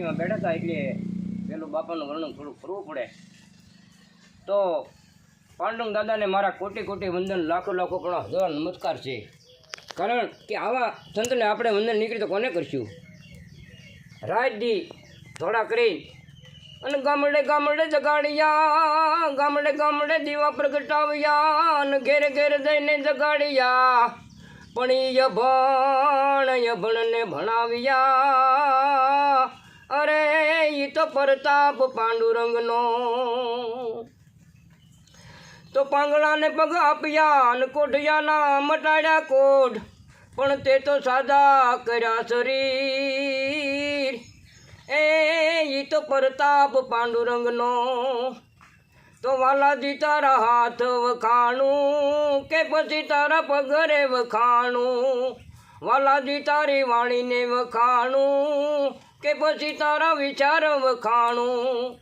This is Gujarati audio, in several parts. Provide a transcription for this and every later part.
ખુરશીમાં બેઠા હતા એટલે પેલું બાપાનું વર્ણન થોડું કરવું પડે. તો પાંડુંગ દાદાને મારા કોટી કોટી વંદન લાખો લાખો પણ હજાર નમસ્કાર છે. કારણ કે આવા સંતને આપણે વંદન નીકળી તો કોને કરશું? રાજદી થોડા કરી અને ગામડે ગામડે જગાડ્યા, ગામડે ગામડે દીવા પ્રગટાવ્યા અને ઘેર ઘેર જઈને જગાડ્યા. પણ યભણ યભણને ભણાવ્યા. અરે, ઈ તો પ્રતાપ પાંડુરંગનો. તો પાંગળાને પગ આપ્યા અને કોઢિયાના મટાડ્યા કોઢ. પણ તે તો સાદા કર્યા શરીર. એ, ઈ તો પ્રતાપ પાંડુરંગનો. તો વાલાજી તારા હાથ વખાણું કે પછી તારા પગરે વખાણું? વાલાજી તારી વાણીને વખાણું કે પછી તારા વિચાર વખાણું?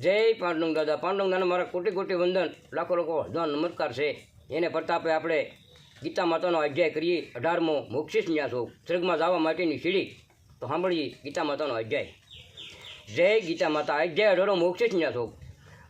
જય પાંડુંગ દાદા. પાંડુંગ દાદા મારા કોટી કોટી વંદન. લાખો લોકો ધન નમસ્કાર છે. એને પ્રતાપે આપણે ગીતા માતાનો અધ્યાય કરીએ. અઢારમો મોક્ષિસ ન્યાસ હોઉં સ્વર્ગમાં જવા માટેની સીડી. તો સાંભળીએ ગીતા માતાનો અધ્યાય. જય ગીતા માતા. અધ્યાય અઢારો મોક્ષિસ ન્યાસ હોઉં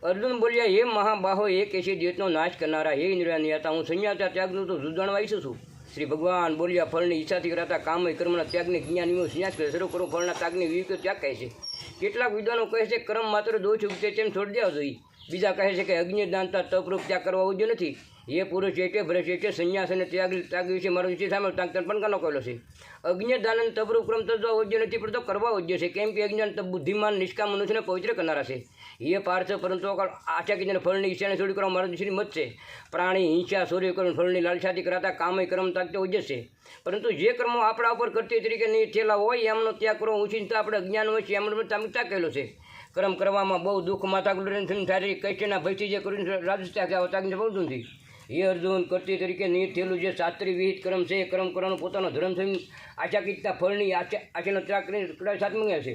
અર્જુન બોલ્યા, હે મહાબાહો એ એસી દેશનો નાશ કરનારા હે ઇન્દ્રિયા હતા હું સંન્યાતા ત્યાગનું તો જુદણવા છું. શ્રી ભગવાન બોલ્યા, ફળની ઈચ્છાથી કરાતા કામ કર્મના ત્યાગને જ્ઞાનીઓ સંન્યાસ કરે, શરૂ કરો ફળના ત્યાગની વિવેક ત્યાગ કહે છે. કેટલાક વિદ્વાનો કહે છે, કર્મ માત્ર દોષ ઉગતે તેમ છોડી દેવા જોઈએ. બીજા કહે છે કે અગ્નિદાનતા તપરૂપ ત્યાગ કરવા ઉદ્યો નથી. એ પુરુષ છે ભ્રષ્ટ છે સંન્યાસ અને ત્યાગ ત્યાગ વિશે મારો વિશે સામે ત્યાગ પણ કાનો કહેલો છે? અજ્ઞ દાન અને તપરૂપ ક્રમ તો ઉદ્ય નથી, પણ તો કરવા ઉદ્ય છે. કેમ કે અજ્ઞાન તપ બુદ્ધિમાન, નિષ્કામ મનુષ્યને પવિત્ર કરનારા છે. એ પાર્થ પરંતુ આશા જેને ફળની ઈચ્છાને છોડી કરવા મારા દિશની મત છે. પ્રાણી, હિંસા, સૂર્ય કર્મ, ફળની લાલસાથી કરાતા કામય કર્મ તાકતો ઉદ્ય છે. પરંતુ જે કર્મો આપણા ઉપર કરતી તરીકે નહીં થયેલા હોય, એમનો ત્યાગ કરવો ઉછીનતા આપણે અજ્ઞાન હોય છે, એમનો ત્યાગ કહેલો છે. કર્મ કરવામાં બહુ દુઃખ માતા ગુડરેન થાય કૈષ્યના ભયથી જે કરીને રાજસ્થાન કે તાગને બહુ નથી એ અર્જુન કરતી તરીકે નિયત થયેલું જે શાસ્ત્રી વિહિત કર્મ છે, એ કર્મ કરવાનો પોતાનો ધર્મ થઈને આશા કીધતા ફળની આશા આશાનો ત્યાગ કરીને કદાચ સાથ મંગ્યા છે.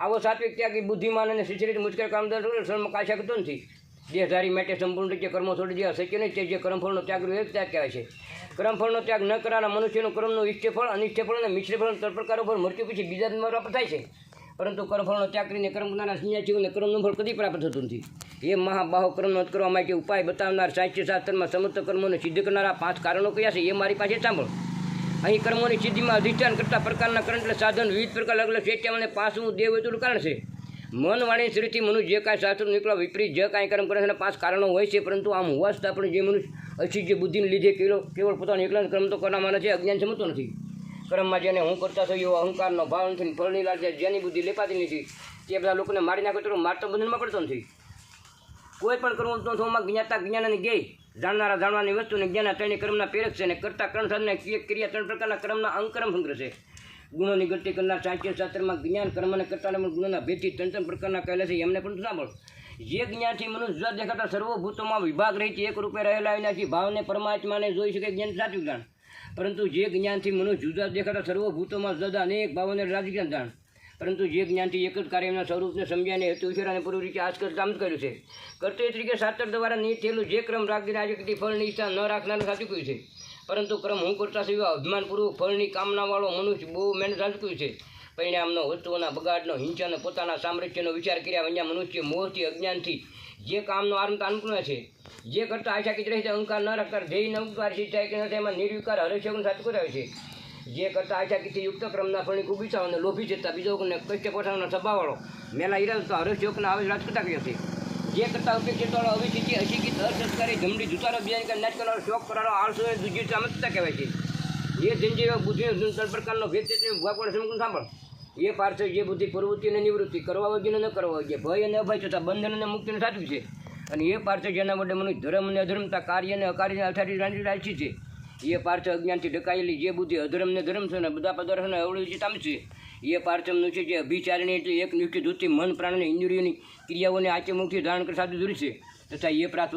આવો સાત્વિક ત્યાગ બુદ્ધિમાન અને શિશિરિત મુશ્કેલ કામદાર શર્મક આશા કરતો નથી. દેહધારી માટે સંપૂર્ણ રીતે કર્મો છોડી દેવા શક્ય નહીં તે જે કર્મફળનો ત્યાગ એ ત્યાગ કહેવાય છે. કર્મફળનો ત્યાગ ન કરનારા મનુષ્યનું કર્મનું ઇષ્ટ અનિષ્ટફળ અનિષ્ટ અને મિશ્રફળ ત્રણ પ્રકારો પર મૃત્યુ પછી બીજા પ્રાપ્ત થાય છે. પરંતુ કર્મફળનો ત્યાગ કરીને કર્મ કરનારા સંન્યાસીઓને કર્મનું ફળ કદી પ્રાપ્ત થતું નથી. એ મહાબાહો કર્મનો કરવા માટે ઉપાય બતાવનાર સાહિત્ય શાસ્ત્રમાં સમસ્ત કર્મોને સિદ્ધ કરનારા પાંચ કારણો કયા છે એ મારી પાસે સાંભળો. અહીં કર્મોની સિદ્ધિમાં અધિષ્ઠાન કરતા પ્રકારના કરણ એટલે સાધન, વિવિધ પ્રકાર અલગ અલગ છે અને પાંચમું દેવ એટલું કારણ છે. મન વાણી શ્રીથી મનુષ્ય જે કાંઈ શાસ્ત્ર નીકળો વિપરીત જે કાંઈ કર્મ કરે છે પાંચ કારણો હોય છે, પરંતુ આમ હોવા છતાં પણ જે મનુષ્ય અશિષ્ય બુદ્ધિને લીધે કેવળ કેવળ પોતાનો એકલા કર્મ તો કરવામાં નથી અજ્ઞાન સમજતો નથી. કર્મમાં જેને હું કરતા થયો, એવો અહંકારનો ભાવ નથી ફળની લાલ જેની બુદ્ધિ લેપાતી નથી. તે બધા લોકોને મારી નાખે મારતો બંધનમાં પડતો નથી. કોઈ પણ કર્મ તો થોમાં જ્ઞાતા જ્ઞાન અને જ્ઞેય જાણનારા જાણવાની વસ્તુને જ્ઞાન ત્રણે કર્મના પ્રેરક છે અને કરતા કર્મ સાધને ક્રિયા ત્રણ પ્રકારના કર્મના અંકર્મ સંગ્રહ છે. ગુણોની ગતિ કરનાર સાહિત્ય શાસ્ત્રમાં જ્ઞાન, કર્મ અને કરતા ગુણોના ભેદથી ત્રણ ત્રણ પ્રકારના કહેલા છે, એમને પણ સાંભળો. જે જ્ઞાનથી મનુષ્ય દેખાતા સર્વભૂતોમાં વિભાગ રહીથી એક રૂપે રહેલા એનાથી ભાવને પરમાત્માને જોઈ શકે જ્ઞાન સાચું જ્ઞાન. પરંતુ જે જ્ઞાનથી મનો જુદા દેખાતા સર્વભૂતોમાં જુદા અનેક ભાવોને રાજ્ય જાણ પરંતુ જે જ્ઞાનથી એક જ કાર્યના સ્વરૂપને સમજ્યાને હેતુ ઉછેર અને પૂર્વ રીતે આજકાલ કામ કર્યું છે. કરતે તરીકે શાસ્ત્ર દ્વારા નહીં થયેલું જે ક્રમ રાખીને આજે ફળની ઈચ્છા ન રાખનારું સાચું કહ્યું છે. પરંતુ ક્રમ હું કરતા સિવાય અભિમાનપૂર્વક ફળની કામનાવાળો મનુષ્ય બહુ મહેનત સાચું છે. પરિણામનો, વસ્તુઓના બગાડનો, હિંસાનો, પોતાના સામ્રાજ્યનો વિચાર કર્યા અહીંયા મનુષ્ય મોહથી, અજ્ઞાનથી જે કામનો આરંભ અનુકૂળ છે, જે કરતા આશા કિત રહે છે, અહંકાર ન રાખતા, ધ્યેય નવકાર સિદ્ધાય કે નથી એમાં નિર્વિકાર હરેશગુણ સાચું કરાવે છે. જે કરતા આશા કિત યુક્ત ક્રમના ફળની ઈચ્છા અને લોભી જતા, બીજો કષ્ટ પોતાનો સ્વભાવવાળો મેલા ઈરાદ તો હરેશયોગના આવે રાજ કરતા છે. જે કરતા અપેક્ષિતવાળો અવિચિત અશિક્ષિત અસંસ્કારી જમડી જૂતાનો બીજા નાચ કરવાનો શોખ કરવાનો આળસો દુજી ચામતતા કહેવાય છે. એ જંજીવ બુદ્ધિ પ્રકારનો ભેદ છે ભગવાન સમકું સાંભળ? એ પાર્થ જે બુદ્ધિ પ્રવૃત્તિ અને નિવૃત્તિ કરવા વગેરે ન કરવા વગેરે ભય અને અભય તથા બંધન અને મુક્તિને સાચું છે. અને એ પાર્થ જેના માટે મનુષ્ય ધર્મ અને અધર્મતા કાર્ય અને અકાર્યને અથારી રાંધી રાખી છે. એ પાર્થ અજ્ઞાનથી ઢકાયેલી જે બુદ્ધિ, અધર્મ ને ધર્મ છે અને બધા પદાર્થોને અવળી છે એ પાર્થ મનુષ્ય જે અભિચારણી એટલે એક નિષ્ઠ ધૂતી, મન, પ્રાણ અને ઇન્દ્રિયોની ક્રિયાઓને આચે મુખથી ધારણ કરી સાધુ દૂર છે. તથા એ પ્રાપ્ત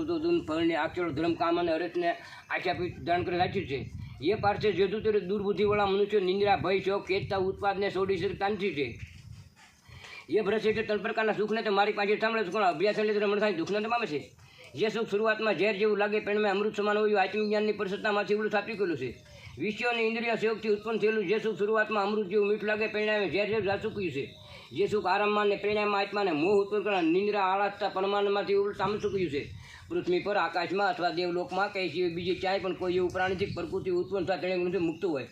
ફળને આચરણ ધર્મ, કામ અને હરસને આચાપી ધારણ કરી રાખ્યું છે. એ પાર્થે જોતું દૂર દુર્બુદ્ધિવાળા મનુષ્ય નિંદ્રા, ભય, શોક કેતતા ઉત્પાદને છોડી શકે કાંતિ છે. એ ભ્રષ્ટ ત્રણ પ્રકારના સુખને તો મારી પાસે સાંભળે છે પણ અભ્યાસ એટલે રમણ થાય, દુઃખને તો પામે છે. જે સુખ શરૂઆતમાં ઝેર જેવું લાગે પણ મેં અમૃત સમાન હોય આત્મજ્ઞાનની પરિષદતામાંથી એવું સાચું કર્યું છે. વિષયોની ઇન્દ્રિય સેવકથી ઉત્પન્ન થયેલું જે સુખ શરૂઆતમાં અમૃત જેવું મીઠ લાગે પરિણામે ઝેર જેવું કહ્યું છે. જે સુખ આરામમાં ને પ્રેરણામાં આત્માને મોહ ઉત્પન્ન કરનાર નિંદ્રા, આળસતા પરમાનમાંથી ઉલટ સામે શું કહ્યું છે. પૃથ્વી પર, આકાશમાં અથવા દેવલોકમાં, કે સિવાય બીજી ક્યાંય પણ કોઈ એવું પ્રાણીથી પ્રકૃતિ ઉત્પન્ન થતા તેણે ગુણથી મુક્ત હોય.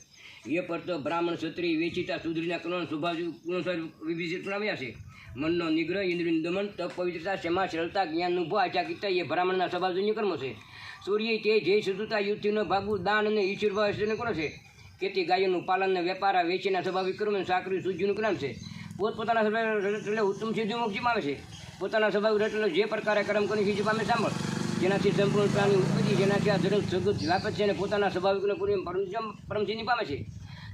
એ પર તો બ્રાહ્મણ, ક્ષત્રિય, વેચિતા, સુધરીના કરણ સ્વભાવ ગુણોસાર વિભિષિત આવ્યા છે. મનનો નિગ્રહ ઇન્દ્રિયનું દમન, તપ, પવિત્રતા, ક્ષમા, સરળતા જ્ઞાનનું ભો આચા ગીતા એ બ્રાહ્મણના સ્વભાવજન્ય કર્મો છે. સૂર્ય તે જય શુદ્ધતા યુદ્ધનો ભાગવું દાન અને ઈશ્વર ભાવ કરો છે? ખેતી ગાયોનું પાલન ને વેપાર વેચીના સ્વાભાવિક કર્મ અને સાકરી, સૂર્યનું ક્રમ છે. પોતપોતાના સ્વભાવ ઉત્તમ સિદ્ધિ મોક્ષીમાં આવે છે. પોતાના સ્વભાવ રચેલો જે પ્રકારે કર્મ કરી છે પામે સાંભળ. જેનાથી સંપૂર્ણ પ્રાણી ઉત્પત્તિ જેનાથી આ જગત જગત વ્યાપક છે અને પોતાના સ્વાભાવિકને પૂરી પરમ પરમ સિદ્ધિ પામે છે.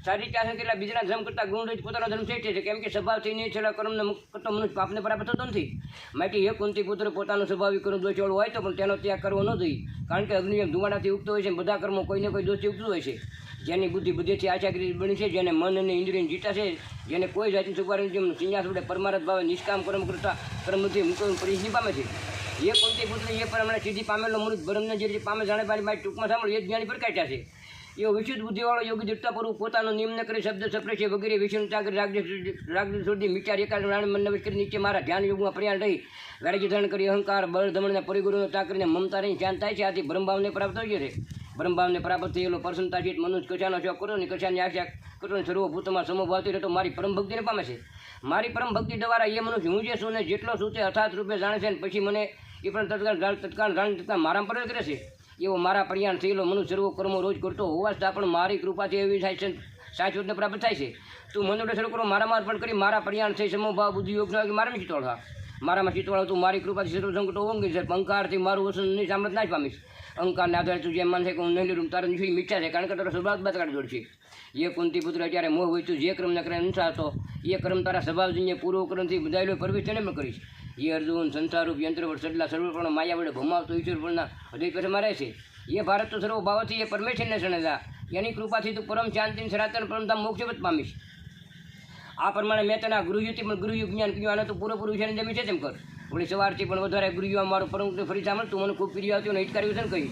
શારીરિક આસન કેટલા બીજાના ધર્મ કરતાં ગુણ જ પોતાનો ધર્મ શ્રેષ્ઠ છે. કેમ કે સ્વભાવથી નહીં છેલ્લા કર્મને મુક્ત કરતો મનુષ્ય પાપને બરાબર થતો નથી. માટે એ કુંતી પુત્ર પોતાનું સ્વાભાવિક કર્મ દોષવાળું હોય તો પણ તેનો ત્યાગ કરવો ન જોઈએ. કારણ કે અગ્નિ જેમ ધુમાડાથી ઉગતો હોય છે બધા કર્મો કોઈને કોઈ દોષથી ઉગતું હોય છે. જેની બુદ્ધિ બુદ્ધિથી આચાગરી બની છે, જેને મન અને ઇન્દ્રિયને જીતા છે, જેને કોઈ જાતની સુપારી જેમ સંન્યાસ વડે પરમારથ ભાવે, નિષ્કામ કર્મ કરતા કર્મથી મુક્ત પરિસ્થિતિ પામે છે. એ કુંતી પુત્ર એ પ્રમાણે સીધી પામેલો મૃત બ્રહ્મને જે પામે જાણે મારી મારી ટૂંકમાં સાંભળો, એ જ્ઞાની પ્રકાશ્યા છે. એવો વિશુદ્ધ બુદ્ધિવાળો યોગી દૃઢતાપૂર્વક પોતાનો નિયમન કરી શબ્દ સપરે છે વગેરે વિષ્ણુ ચાકરી રાગદ રાગ સુધી વિચાર એકાદ રાણ મન નવેશ કરી નીચે મારા ધ્યાન યોગમાં પ્રયાણ રહી. વેરાજી ધારણ કરી અહંકાર, બળ, દમણના પરિગુરુનો ત્યાગ કરીને મમતા રહી શાંત થાય છે, આથી બ્રહ્મભાવને પ્રાપ્ત થઈ છે. બ્રહ્મભાવને પ્રાપ્ત થયેલો પ્રસન્નતા જીત મનુષ્ય કશાનો શોખ કરો ને કશાની આશા કરો ને સર્વભૂતમાં સમભાવતી રહેતો મારી પરમ ભક્તિને પામે છે. મારી પરમ ભક્તિ દ્વારા એ મનુષ્ય હું જે છું ને જેટલો છું તે અર્થાત રૂપે જાણે છે ને પછી મને એ પણ તત્કાળ તત્કાળ જાણ તત્કાળ મારા પર કરે છે. એવો મારા પરિયાણ થયેલો મનુષ્ય સર્વ કર્મો રોજ કરતો હોવા છતાં પણ મારી કૃપાથી એવી થાય છે સાચવતને પ્રાપ્ત થાય છે. તું મનુષ્ય શરૂ કરો મારા માર પણ કરી મારા પ્રયાણ થઈ સમભાવ બુદ્ધિ, યોગ મારા ચિત્તોળ હા. મારામાં ચિત્તોળ તું મારી કૃપાથી શત્રુ સંકટો ઓંગી છે. અંકારથી મારું વસન નહીં સામત ના જ પામીશ. અંકારને આધારે તું જેમ માનશે કે હું નહીં લીધું તારે જોઈ મીઠા છે કારણ કે તારો સ્વભાવ બાદ કાઢી જોડશે એ કુંતી પુત્ર અત્યારે મોહ હોય તું જે ક્રમ કરે અનુસાર હતો, એ ક્રમ તારા સ્વભાવજન્ય પૂર્વ ક્રમથી બધાયેલો પરવેશ તેને પણ કરીશ. એ અર્જુન સંસારરૂપ યંત્ર વડ સડલા સર્વપણ માયા વડે ભમાવતો ઈશ્વર પણના હૃદય પાસે મારે છે. એ ભારત તો સર્વ ભાવથી એ પરમેશ્વરને શણેલા એની કૃપાથી તું પરમ શાંતિ સનાતન પરમધામ મોક્ષવત પામીશ. આ પ્રમાણે મેં તને ગૃહયુતિ પણ ગૃહયુ જ્ઞાન કીધું, આને તો પૂરેપૂરું વિષયને જમી છે તેમ કર. ઓલી સવારથી પણ વધારે ગૃહયુ મારું પરમ ફરી સાંભળ, તું મને ખૂબ પ્રિય આવતું અને કર્યું છે ને કહી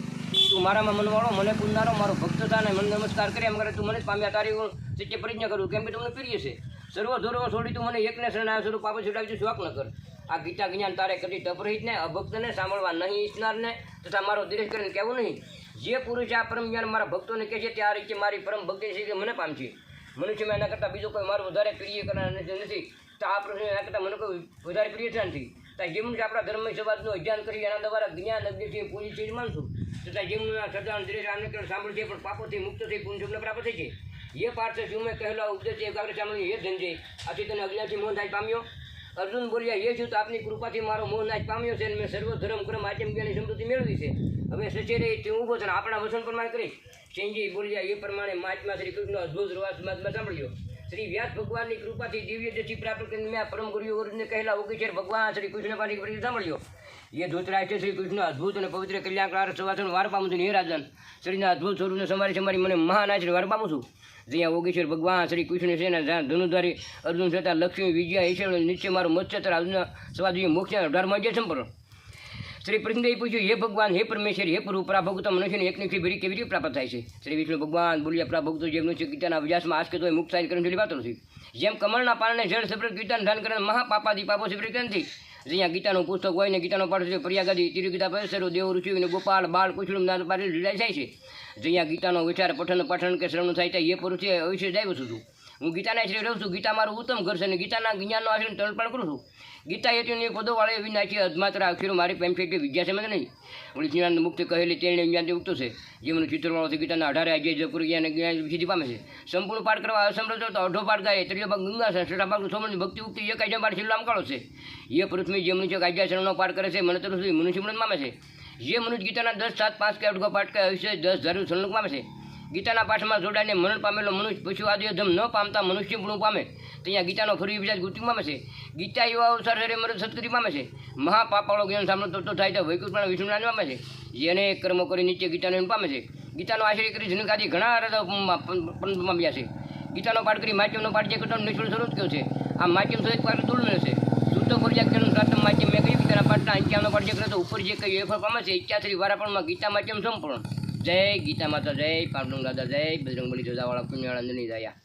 તું મારામાં મનવાળો, મને પૂજનારો મારો ભક્ત થા ને મને નમસ્કાર કરે, એમ કરે તું મને જ પામ્યા તારી હું સત્ય પ્રજ્ઞા કરું, કેમ કે તમને પ્રિય છે. સર્વ ધોરો છોડી તું મને એકને શરણ આવ્યો સ્વરૂપ આપે છોડાવી શોખ ન કર. આ ગીતા જ્ઞાન તારે કદી ટપરહિતને અભક્તને સાંભળવા નહીં ઈચ્છનારને તથા મારો દિરેશ કરીને કહેવું નહીં. જે પુરુષ આ પરમ જ્ઞાન મારા ભક્તોને કહે છે, તે આ રીતે મારી પરમ ભક્તિ છે કે મને પામશે. મનુષ્યમાં એના કરતાં બીજો કોઈ મારું વધારે પ્રિય કરનાર નથી તો આ પ્રશ્ન એના કરતાં મને કોઈ વધારે પ્રિય નથી. ત્યાં જે મનુષ્ય આપણા ધર્મ સમાજનું અધ્યયન કરી એના દ્વારા જ્ઞાન અજ્ઞથી પૂરી છે માનશું. તથા જે સદાન દ્રેશ કરે સાંભળે છે પણ પાપોથી મુક્ત થઈ પુણ્યને પ્રાપ્ત થઈ છે. એ પાર્થ શું મેં કહેલા ઉપદેશ એકાગ્ર સાંભળી એ ધંજે આથી તને અજ્ઞાથી મોહન થાય, પામ્યો. અર્જુન બોલ્યા એ છું તો આપની કૃપાથી મારો મોહ નાશ પામ્યો છે અને મેં સર્વ ધર્મ, ક્રમ આચમ જ્ઞાની સમૃદ્ધિ મેળવી છે. હવે સચેરે તે ઊભો છે આપણા વચન પ્રમાણે કરીશ સિંહજી બોલ્યા એ પ્રમાણે મહાત્મા શ્રી કૃષ્ણ અદ્ભુત રવાજ મહાત્મા સાંભળ્યો. શ્રી વ્યાસ ભગવાનની કૃપાથી દિવ્ય દૃષ્ટિ પ્રાપ્ત કરીને મેં પરમ ગુરુ ગુરુને કહેલા ઉગી છે ભગવાન શ્રી કૃષ્ણ પાણી ફરી સાંભળ્યો. એ ધોતરાષ્ટ્ર શ્રી કૃષ્ણ, અદ્ભુત અને પવિત્ર કલ્યાણકાર સવાસન વાર પામું છું, નિરાજન. રાજન શ્રીના અદ્ભુત સ્વરૂપને સમારી સમારી મને મહાન આશ્રય વાર પામું છું. જ્યાં ઓગેશ્વર ભગવાન શ્રી કૃષ્ણ છે ને જ્યાં ધનુધારી અર્જુન થતા લક્ષ્મી, વિજયા, ઈશ્વર નિશ્ચય મારો મત્સ્યતર અર્જુન સ્વાદી મોક્ષ અઢારમાં જે સંપર્ક શ્રી પ્રશ્નદેવી પૂછ્યું, હે ભગવાન, હે પરમેશ્વર, હે પ્રભુ પ્રાભક્ત મનુષ્યને એકની ભરી કેવી રીતે પ્રાપ્ત થાય છે? શ્રી વિષ્ણુ, ભગવાન, બોલ્યા, પ્રાભક્તો જે છે ગીતાના અભ્યાસમાં આશ કહેતો મુક્ત થાય કરીને વાતો નથી. જેમ કમળના પાનને જળ સપ્રત ગીતાનું દાન કરીને મહાપાપાદી પાપો સપ્રત નથી જ્યાં ગીતાનું પુસ્તક હોય ને ગીતાનો પાઠ છે પ્રયાગાદી તિરુ ગીતા પરેશરો દેવ ઋષિ અને ગોપાલ, બાળ કુશળમ નાદ પારી લીલાય જાય છે. જ્યાં ગીતાનો વિચાર, પઠન પઠન કે શ્રવણ થાય છે એ પુરુષે અવિશે જાય છું હું ગીતાના આશ્રય રહું છું. ગીતા મારું ઉત્તમ ઘર છે અને ગીતાના જ્ઞાનનો આશ્રય તળપણ કરું છું. ગીતા હેતુની પદો વાળે વિનાશી અધમાત્ર અક્ષરો મારી પેમ છે કે વિદ્યા સમજ નહીં. ઓલી મુક્ત મુક્તિ કહેલી તેણે જ્ઞાનથી ઉગતું છે. જેમનું ચિત્રવાળો છે ગીતાના અઢારે આજે જપુર જ્ઞાન જ્ઞાન સિદ્ધિ પામે છે. સંપૂર્ણ પાઠ કરવા અસમર્થ તો અઢો પાઠ ગાય, ત્રીજો ભાગ ગંગા છે, છઠ્ઠા ભાગ સોમની ભક્તિ ઉક્તિ એક આજે પાઠ છેલ્લો આમ છે. એ પૃથ્વી જે છે કાજ્યાચરણનો પાઠ કરે છે મને સુધી મનુષ્ય મૃત મામે છે. જે મનુષ્ય ગીતાના દસ, સાત, પાંચ કે અઢો પાઠ કે આયુષ્ય દસ ધારું શરણક મામે છે. ગીતાના પાઠમાં જોડાઈને મરણ પામેલો મનુષ્ય પશુ આદિધમ ન પામતા મનુષ્ય પણ પામે ત્યાં ગીતાનો ફરી વિચાર ગુતિ પામે છે. ગીતા યુવાઓ સરસરે મરણ સત્કરી પામે છે. મહાપાપાળો જ્ઞાન સાંભળો તો થાય તો વૈકુંઠ વિષ્ણુ પામે છે. જેને કર્મો કરી નીચે ગીતાનો એમ પામે છે. ગીતાનો આશ્રય કરી જનકાદી ઘણા રદ પામ્યા છે. ગીતાનો પાઠ કરી માધ્યમનો પાઠ જે કરતો નિષ્ફળ સ્વરૂપ કયો છે. આ માધ્યમ સ્વરૂપ પાઠ દૂર છે. શુદ્ધ પ્રજાજન પ્રાપ્ત માધ્યમ મેં કહ્યું ગીતાના પાઠના અંત્યાનો પાઠ જે કરતો ઉપર જે કહ્યું એ ફળ પામે છે ઈચ્છાશ્રી વારાપણમાં ગીતા માધ્યમ સંપૂર્ણ. જય ગીતા માતા જય પાંડુંગ દાદા જય બજરંગ બલી જોદાવાળા પુણ્યાળા અંજની દયા